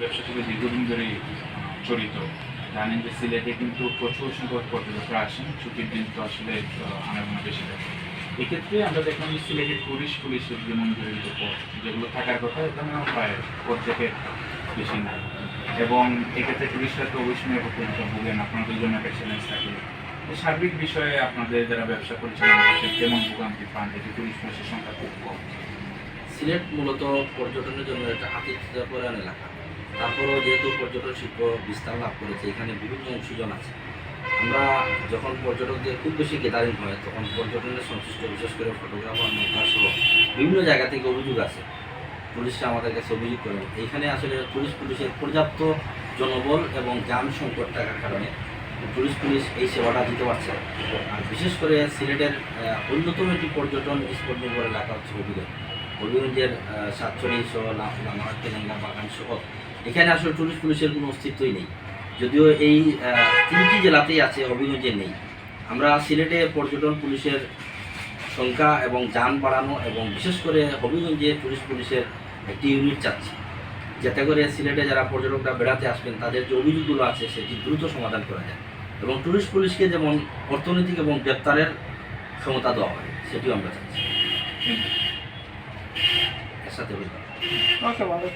ব্যবসার সাথে দীর্ঘদিন ধরেই জড়িত। জানেন যে সিলেটে কিন্তু প্রচুর সংখ্যক পর্যটকরা আসেন, ছুটির দিন তো আসলে আনাগোনা বেশি থাকে। এক্ষেত্রে আমরা দেখলাম যে সিলেটের টুরিস্ট পুলিশের যে মঞ্জুরিত পথ, যেগুলো থাকার কথা এখানে প্রায় প্রত্যেকের বেশি নাই। এবং এক্ষেত্রে টুরিস্টরা তো অবশ্যই প্রতিযোগিতা ভোগেন আপনাদের জন্য একটা চ্যালেঞ্জ থাকে। সার্বিক বিষয়ে আপনাদের যারা ব্যবসা পরিচালনা করছেন কেমন ভোগান্তি পান? যেটি টুরিস্ট পুলিশের সংখ্যা খুব কম। সিলেট মূলত পর্যটনের জন্য একটা আতিথ্য প্রধান এলাকা। তারপরেও যেহেতু পর্যটন শিল্প বিস্তার লাভ করেছে, এখানে বিভিন্ন অংশীজন আছে। আমরা যখন পর্যটকদের খুব বেশি গ্যাদারিং হয়, তখন পর্যটনের সংশ্লিষ্ট, বিশেষ করে ফটোগ্রাফার নৌকা সহ বিভিন্ন জায়গা থেকে অভিযোগ আছে পুলিশরা আমাদের কাছে অভিযোগ করেন, এইখানে আসলে পুলিশ পুলিশের পর্যাপ্ত জনবল এবং যান সংকট থাকার কারণে পুলিশ পুলিশ এই সেবাটা দিতে পারছে। আর বিশেষ করে সিলেটের অন্যতম একটি পর্যটন স্পট নির্ভর এলাকা হচ্ছে হবিগঞ্জ হবিগঞ্জের সাতচল্লিশ সহ লামাহাট তেলেঙ্গা বাগান সহ। এখানে আসলে টুরিস্ট পুলিশের কোনো অস্তিত্বই নেই। যদিও এই তিনটি জেলাতেই আছে হবিগঞ্জে নেই। আমরা সিলেটে পর্যটন পুলিশের সংখ্যা এবং যান বাড়ানো এবং বিশেষ করে হবিগঞ্জে টুরিস্ট পুলিশের একটি ইউনিট চাচ্ছি। যাতে করে সিলেটে যারা পর্যটকরা বেড়াতে আসবেন, তাদের যে অভিযোগগুলো আছে, সেটি দ্রুত সমাধান করা যায়। এবং টুরিস্ট পুলিশকে যেমন অর্থনৈতিক এবং গ্রেপ্তারের ক্ষমতা দেওয়া হয়, সেটিও আমরা চাচ্ছি। সাথে হইতে হবে। ওকে ভালো